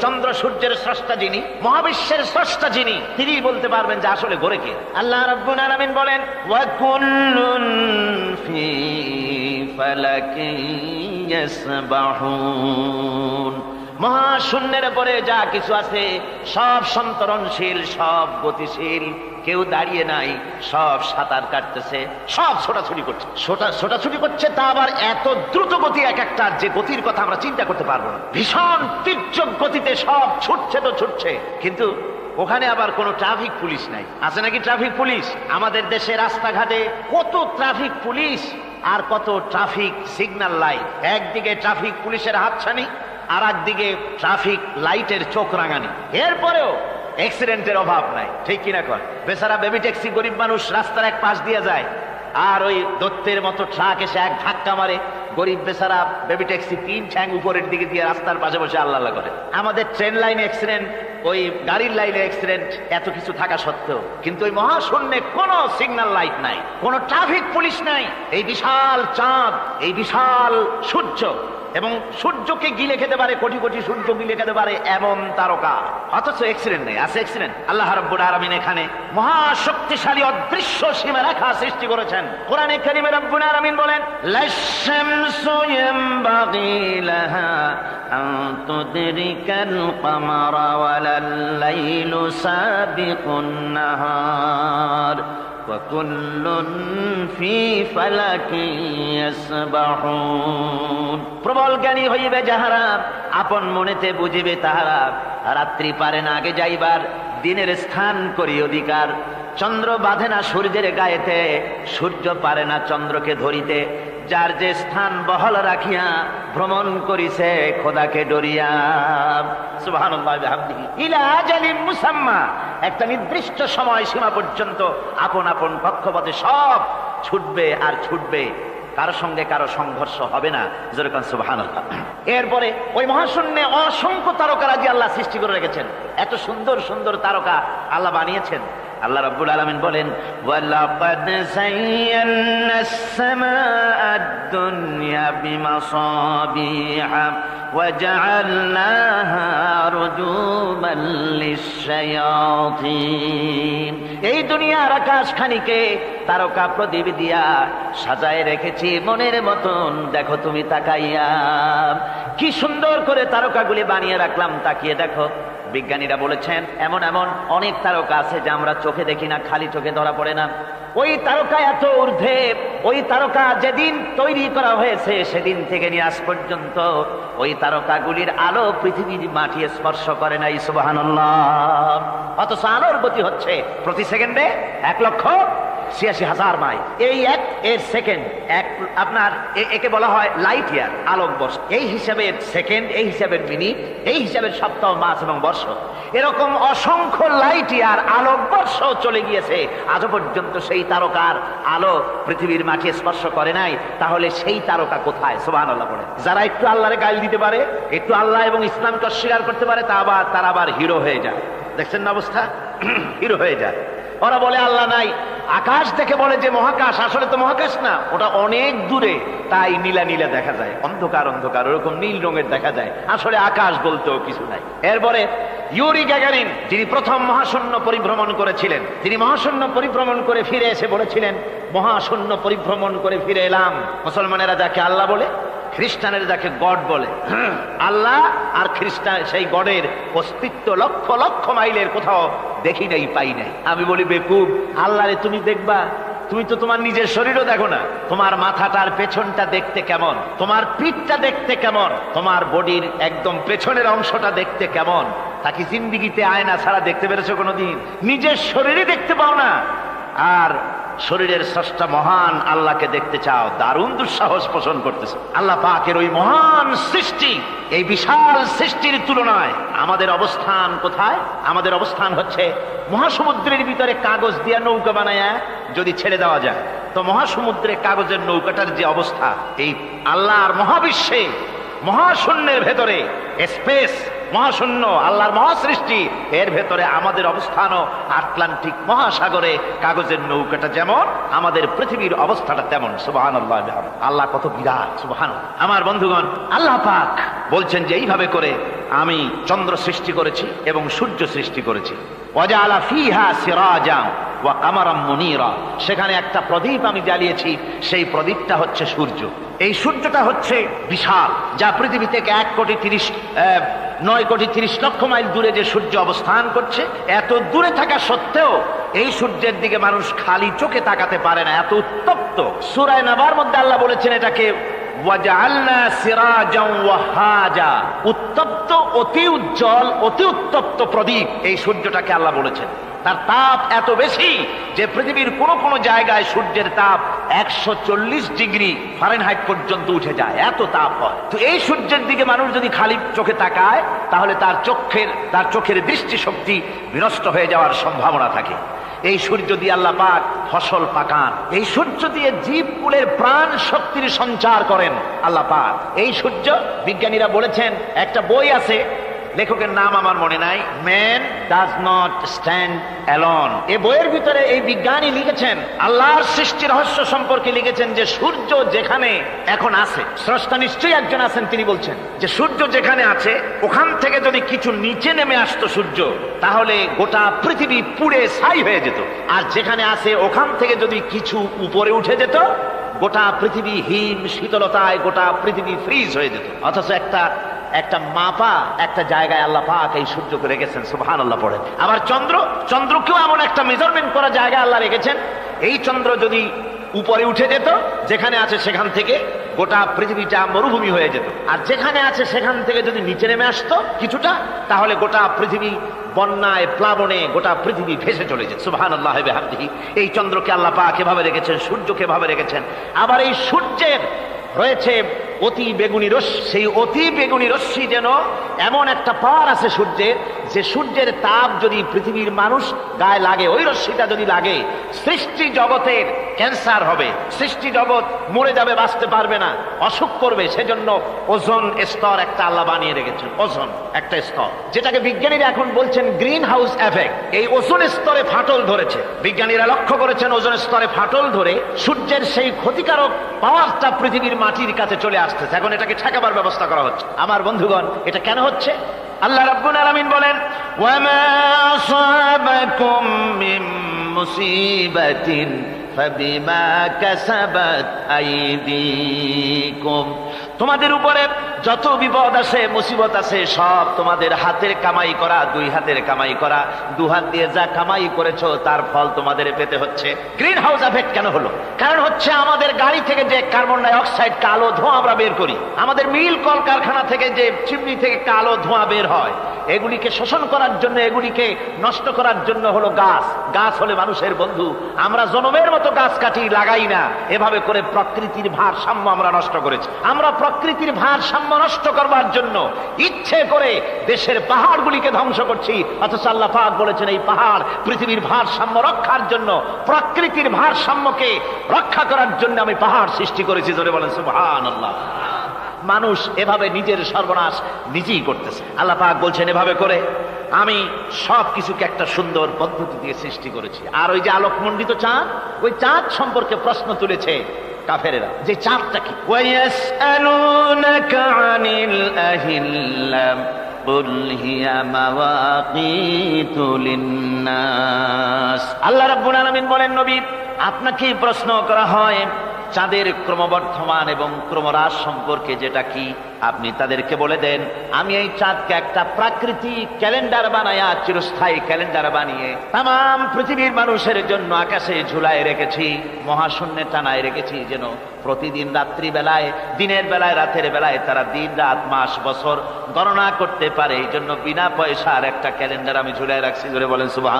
চন্দ্র সূর্যের স্রষ্টা যিনি, মহাবিশ্বের স্রষ্টা যিনি তিনি বলতে পারবেন যে আসলে গড়ে কে। আল্লাহ রব্বুল আলামিন বলেন, ওয়া কুল্লুন ফি ফালাকিন ইয়াসবাহুন। মহাশূন্যের পরে যা কিছু আছে, সব সন্তরণশীল, সব গতিশীল। কেউ দাঁড়িয়ে নাই, সব সাঁতার কাটতেছে, সব ছোটাছুটি করছে। ছোটা- ছোটাছুটি করছে, তা আবার এত দ্রুত গতি এক একটা যে গতির কথা আমরা চিন্তা করতে পারব না। ভীষণ তীর্যক গতিতে সব ছুটছে তো ছুটছে। কিন্তু ওখানে আবার কোনো ট্রাফিক পুলিশ নাই। আছে নাকি ট্রাফিক পুলিশ? আমাদের দেশে রাস্তাঘাটে কত ট্রাফিক পুলিশ আর কত ট্রাফিক সিগন্যাল লাইট। একদিকে ট্রাফিক পুলিশের হাতছানি আর একদিকে ট্রাফিক লাইটের চোখ রাঙানি। এরপরেও অ্যাক্সিডেন্টের অভাব নাই, ঠিক কিনা কর বেচারা বেবি ট্যাক্সি গরিব মানুষ রাস্তার এক পাশ দিয়ে যায়, আর ওই দত্তের মতো ট্রাক এসে এক ধাক্কা মারে। গরিব বেচারা বেবি ট্যাক্সি তিন ঠ্যাং উপরের দিকে দিয়ে রাস্তার পাশে বসে আল্লাহ করে। আমাদের ট্রেন লাইনে অ্যাক্সিডেন্ট ওই গাড়ির লাইনে অ্যাক্সিডেন্ট এত কিছু থাকা সত্ত্বেও। কিন্তু ওই মহাশূন্যে কোনো সিগন্যাল লাইট নাই, কোনো ট্রাফিক পুলিশ নাই। এই বিশাল চাঁদ, এই বিশাল সূর্য। এবং সূর্যকে গিলে খেতে পারে, কোটি কোটি সূর্য গিলে খেতে পারে এমন তারকা। অথচ অ্যাক্সিডেন্ট নেই, আছে অ্যাক্সিডেন্ট আল্লাহ রাব্বুল আলামিন এখানে মহাশক্তিশালী অদৃশ্য সীমা রেখা সৃষ্টি করেছেন। কোরআনে কারিমে রব্বুল আলামিন বলেন লাশামসু ইয়ামবাগি লাহা আন তুদরিকাল কমারা ওয়ালাল লাইলু সাবিকুন নাহার وكل في فلك يسبحون প্রবল জ্ঞানী হইবে যাহারা আপন মনেতে বুঝিবে তাহারা রাত্রি পারে না আগে যাইবার দিনের স্থান করি অধিকার চন্দ্র বাঁধে না সূর্যের গায়েতে সূর্য পারে না চন্দ্রকে ধরিতে যার যে স্থান বহল রাখিয়া ভ্রমণ করিছে, খোদাকে ডরিয়া। মুসাম্মা। একটা নির্দিষ্ট সময় সীমা পর্যন্ত আপন আপন পক্ষপথে সব ছুটবে আর ছুটবে। কারও সঙ্গে কারও সংঘর্ষ হবে না। যেরকম সুবহানাল্লাহ। এরপরে ওই মহাশূন্যে অসংখ্য তারকারাজি আল্লাহ সৃষ্টি করে রেখেছেন। এত সুন্দর সুন্দর তারকা আল্লাহ বানিয়েছেন। আল্লাহ রাব্বুল আলামিন বলেন ওয়ালাকাদ যায়্যানা السماء الدنيا بمصابيح وجعلناها رجوما للشياطين এই দুনিয়ার আকাশ খানিকে তারকা প্রদীপ দিয়া সাজায় রেখেছি মনের মতন দেখো তুমি তাকাইয়া কি সুন্দর করে তারকাগুলি বানিয়ে রাখলাম তাকিয়ে দেখো বিজ্ঞানীরা বলেছেন, এমন এমন অনেক তারকা আছে যা আমরা চোখে দেখি না, খালি চোখে ধরা পড়ে না। ওই তারকা এত ঊর্ধ্বে, ওই তারকা যেদিন তৈরি করা হয়েছে সেদিন থেকে নিয়ে আজ পর্যন্ত ওই তারকাগুলির আলো পৃথিবীর মাটি স্পর্শ করে নাই সুবাহ অথচ আলোর গতি হচ্ছে প্রতি সেকেন্ডে এক লক্ষ ছিয়াশি হাজার মাইল। এই এক এর সেকেন্ড, এক আপনার একে বলা হয় লাইট ইয়ার, আলোক বর্ষ। এই হিসাবে সেকেন্ড, এই হিসাবে মিনিট এই হিসাবে সপ্তাহ মাস এবং বর্ষ। এরকম অসংখ্য লাইট ইয়ার, আলোক বর্ষ চলে গিয়েছে। আজও পর্যন্ত সেই তারকার আলো পৃথিবীর মাটি স্পর্শ করে নাই। তাহলে সেই তারকা কোথায়? সোবান আল্লাহ পড়ে যারা একটু আল্লাহরে গাইল দিতে পারে, একটু আল্লাহ এবং ইসলামকে অস্বীকার করতে পারে, তা আবার তারা আবার হিরো হয়ে যায়। দেখছেন না অবস্থা? হিরো হয়ে যায়। ওরা বলে, আল্লাহ নাই। আকাশ দেখে বলে যে মহাকাশ, আসলে তো মহাকাশ না, ওটা অনেক দূরে। তাই নীলা নীলা দেখা যায়, অন্ধকার অন্ধকার, ওরকম নীল রঙের দেখা যায়। আসলে আকাশ বলতেও কিছু নাই। এরপরে ইউরি গ্যাগারিন, যিনি প্রথম মহাশূন্য পরিভ্রমণ করেছিলেন, তিনি মহাশূন্য পরিভ্রমণ করে ফিরে এসে বলেছিলেন, মহাশূন্য পরিভ্রমণ করে ফিরে এলাম। মুসলমানেরা যাকে আল্লাহ বলে খ্রিস্টানের যাকে গড বলে। আল্লাহ আর খ্রিস্টান সেই গডের অস্তিত্ব লক্ষ লক্ষ মাইলের কোথাও দেখি নাই, পাই নাই। আমি বলি, বেকুব আল্লাহরে তুমি দেখবা, তুমি তো তোমার নিজের শরীরও দেখো না। তোমার মাথাটার পেছনটা দেখতে কেমন? তোমার পিঠটা দেখতে কেমন? তোমার বডির একদম পেছনের অংশটা দেখতে কেমন? তাকে জিন্দিগিতে আয়না ছাড়া দেখতে পেরেছ কোনোদিন? নিজের শরীরে দেখতে পাও না। আর শরীরের স্রষ্টা মহান আল্লাহকে দেখতে চাও, দারুণ দুঃসাহস পোষণ করতেছে। আল্লাহ পাকের ওই মহান সৃষ্টি, এই বিশাল সৃষ্টির তুলনায় আমাদের অবস্থান কোথায়? আমাদের অবস্থান হচ্ছে মহাসমুদ্রের ভিতরে কাগজ দিয়ে নৌকা বানায় যদি ছেড়ে দেওয়া যায়। তো মহাসমুদ্রে কাগজের নৌকাটার যে অবস্থা, এই আল্লাহর মহাবিশ্বে মহাশূন্যের ভেতরে স্পেস মহাশূন্য, আল্লাহর মহাসৃষ্টি। এর ভেতরে আমাদের অবস্থানও আটলান্টিক মহাসাগরে, কাগজের নৌকাটা যেমন, আমাদের পৃথিবীর অবস্থাটা তেমন সুবাহান আল্লাহ আল্লাহ কত বিরাট সুবাহান আমার বন্ধুগণ, আল্লাহ পাক বলছেন যে এইভাবে করে আমি চন্দ্র সৃষ্টি করেছি এবং সূর্য সৃষ্টি করেছি। ওয়াজালা ফিহা সিরাজাম ওয়া কামারাম মুনীরা। সেখানে একটা প্রদীপ আমি জ্বালিয়েছি, সেই প্রদীপটা হচ্ছে সূর্য। এই সূর্যটা হচ্ছে বিশাল, যা পৃথিবী থেকে এক কোটি তিরিশ নয় কোটি তিরিশ লক্ষ মাইল দূরে যে সূর্য অবস্থান করছে, এত দূরে থাকা সত্ত্বেও এই সূর্যের দিকে মানুষ খালি চোখে তাকাতে পারে না, এত উত্তপ্ত। সুরায় নাবার মধ্যে আল্লাহ বলেছেন এটাকে উত্তপ্ত, অতি উজ্জ্বল, অতি উত্তপ্ত প্রদীপ এই সূর্যটাকে আল্লাহ বলেছেন। তার তাপ এত বেশি যে পৃথিবীর কোনো কোনো জায়গায় সূর্যের তাপ একশো চল্লিশ ডিগ্রি ফারেনহাইট পর্যন্ত উঠে যায়, এত তাপ হয়। তো এই সূর্যের দিকে মানুষ যদি খালি চোখে তাকায়, তাহলে তার চোখের তার চোখের দৃষ্টিশক্তি বিনষ্ট হয়ে যাওয়ার সম্ভাবনা থাকে। এই সূর্য দিয়ে আল্লাহ পাক ফসল পাকান। এই সূর্য দিয়ে জীব কুলের প্রাণ শক্তির সঞ্চার করেন আল্লাহ পাক। এই সূর্য বিজ্ঞানীরা বলেছেন, একটা বই আছে লেখকের নাম আমার মনে নাই। Man does not stand alone এই বইয়ের ভিতরে এই বিজ্ঞানী লিখেছেন, আল্লাহর সৃষ্টি রহস্য সম্পর্কে লিখেছেন যে সূর্য যেখানে এখন আছে, স্রষ্টা নিশ্চয়ই একজন আছেন, তিনি বলছেন যে সূর্য যেখানে আছে, ওখান থেকে যদি কিছু নিচে নেমে আসতো সূর্য, তাহলে গোটা পৃথিবী পুড়ে ছাই হয়ে যেত। আর যেখানে আছে, ওখান থেকে যদি কিছু উপরে উঠে যেত, গোটা পৃথিবী হিম, শীতলতায় গোটা পৃথিবী ফ্রিজ হয়ে যেত। অথচ একটা একটা মাপা, একটা জায়গায় আল্লাহ পাক এই সূর্যকে রেখেছেন সুবহান আল্লাহ পড়ে। আবার চন্দ্র, চন্দ্রকেও এমন একটা মেজারমেন্ট করা জায়গায় আল্লাহ রেখেছেন। এই চন্দ্র যদি উপরে উঠে যেত, যেখানে আছে সেখান থেকে গোটা পৃথিবীটা মরুভূমি হয়ে যেত। আর যেখানে আছে সেখান থেকে যদি নিচে নেমে আসতো কিছুটা, তাহলে গোটা পৃথিবী বন্যায়, প্লাবনে গোটা পৃথিবী ভেসে চলে যেত। সুবহান আল্লাহ এই চন্দ্রকে আল্লাহ পাক এভাবে রেখেছেন, সূর্যকে এভাবে রেখেছেন। আবার এই সূর্যের রয়েছে অতি বেগুনি রশ্মি সেই অতি বেগুনি রশ্মি যেন এমন একটা পার আছে সূর্যের যে সূর্যের তাপ যদি পৃথিবীর মানুষ গায়ে লাগে ওই রশ্মিটা যদি লাগে, সৃষ্টি জগতের ক্যান্সার হবে। সৃষ্টি জগৎ মরে যাবে, বাঁচতে পারবে না, অসুখ করবে। সেজন্য ওজন স্তর একটা আল্লাহ বানিয়ে রেখেছেন। ওজন একটা স্তর। যেটাকে বিজ্ঞানীরা এখন বলছেন গ্রিন হাউস এফেক্ট। এই ওজন স্তরে ফাটল ধরেছে। বিজ্ঞানীরা লক্ষ্য করেছেন ওজন স্তরে ফাটল ধরে সূর্যের সেই ক্ষতিকারক পাওয়ারটা পৃথিবীর মাটির কাছে চলে আসতেছে। এখন এটাকে ঠেকাবার ব্যবস্থা করা হচ্ছে। আমার বন্ধুগণ, এটা কেন হচ্ছে? আল্লাহ রাব্বুল আলামিন বলেন ওয়ামা আসাবাকুম মিন মুসিবাতিন ফাবিমা কাসাবাত আইদিকুম। তোমাদের উপরে যত বিপদ আছে, মুসিবত আছে, সব তোমাদের হাতের কামাই করা, দুই হাতের কামাই করা। দু হাত দিয়ে যা কামাই করেছ, তার ফল তোমাদের পেতে হচ্ছে। গ্রিন হাউস এফেক্ট কেন হলো? কারণ হচ্ছে আমাদের গাড়ি থেকে যে কার্বন ডাই অক্সাইড কালো ধোঁয়া আমরা বের করি। আমাদের মিল কল কারখানা থেকে যে, চিমনি থেকে কালো ধোঁয়া বের হয়। এগুলিকে শোষণ করার জন্য, এগুলিকে নষ্ট করার জন্য হলো গাছ। গাছ হলে মানুষের বন্ধু। আমরা জনমের মতো গাছ কাটি লাগাই না। এভাবে করে প্রকৃতির ভারসাম্য আমরা নষ্ট করেছি। আমরা প্রকৃতির ভারসাম্য নষ্ট করবার জন্য ইচ্ছে করে দেশের পাহাড়গুলিকে ধ্বংস করছি। অথচ আল্লাহ পাক বলেছেন, এই পাহাড় পৃথিবীর ভারসাম্য রক্ষার জন্য, প্রকৃতির ভারসাম্যকে রক্ষা করার জন্য আমি পাহাড় সৃষ্টি করেছি। ধরে বলেন, সুবহানাল্লাহ। মানুষ এভাবে নিজের সর্বনাশ নিজেই করতেছে। আল্লাপাক বলছেন এভাবে করে আমি সব কিছুকে একটা সুন্দর পদ্ধতি দিয়ে সৃষ্টি করেছি। আর ওই যে আলোকমণ্ডিত চাঁদ ওই চাঁদ সম্পর্কে প্রশ্ন তুলেছে কাফেরেরা যে চাঁদটা কি? আল্লাহ রাব্বুল আলমিন বলেন নবী আপনাকে প্রশ্ন করা হয় চাঁদের ক্রমবর্ধমান এবং ক্রমহ্রাস সম্পর্কে যেটা কি, আপনি তাদেরকে বলে দেন, আমি এই চাঁদকে একটা প্রাকৃতিক ক্যালেন্ডার বানায়া চিরস্থায়ী ক্যালেন্ডার বানিয়ে তাম পৃথিবীর মানুষের জন্য আকাশে ঝুলায় রেখেছি, মহাশূন্যে টানায় রেখেছি, যেন প্রতিদিন রাত্রি বেলায় দিনের বেলায়, রাতের বেলায় তারা দিন, রাত, মাস, বছর গণনা করতে পারে। এই জন্য বিনা পয়সার একটা ক্যালেন্ডার আমি ঝুলায় রাখছি। ধরে বলেন সুবাহ